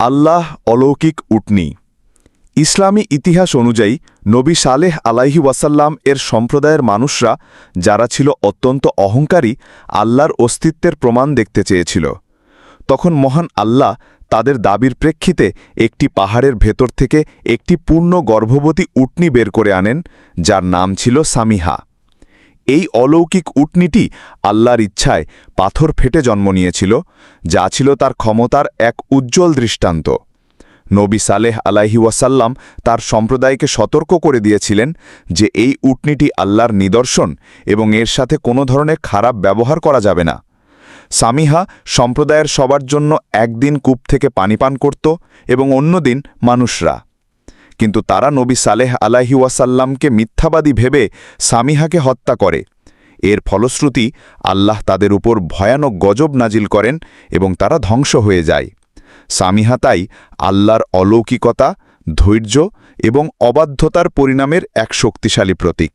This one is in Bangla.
আল্লাহ অলৌকিক উটনি। ইসলামী ইতিহাস অনুযায়ী নবী সালেহ আলাইহি ওয়াসাল্লাম এর সম্প্রদায়ের মানুষরা, যারা ছিল অত্যন্ত অহংকারী, আল্লাহর অস্তিত্বের প্রমাণ দেখতে চেয়েছিল। তখন মহান আল্লাহ তাদের দাবির প্রেক্ষিতে একটি পাহাড়ের ভেতর থেকে একটি পূর্ণ গর্ভবতী উটনি বের করে আনেন, যার নাম ছিল সামিহা। এই অলৌকিক উটনিটি আল্লাহর ইচ্ছায় পাথর ফেটে জন্ম নিয়েছিল, যা ছিল তার ক্ষমতার এক উজ্জ্বল দৃষ্টান্ত। নবী সালেহ আলাইহি ওয়াসাল্লাম তার সম্প্রদায়কে সতর্ক করে দিয়েছিলেন যে এই উটনিটি আল্লাহর নিদর্শন এবং এর সাথে কোনো ধরনের খারাপ ব্যবহার করা যাবে না। সামিহা সম্প্রদায়ের সবার জন্য একদিন কূপ থেকে পানি পান করত এবং অন্যদিন মানুষরা। কিন্তু তারা নবী সালেহ আলাহি ওয়াসাল্লামকে মিথ্যাবাদী ভেবে সামিহাকে হত্যা করে। এর ফলশ্রুতি আল্লাহ তাদের উপর ভয়ানক গজব নাজিল করেন এবং তারা ধ্বংস হয়ে যায়। সামিহা তাই আল্লাহর অলৌকিকতা, ধৈর্য এবং অবাধ্যতার পরিণামের এক শক্তিশালী প্রতীক।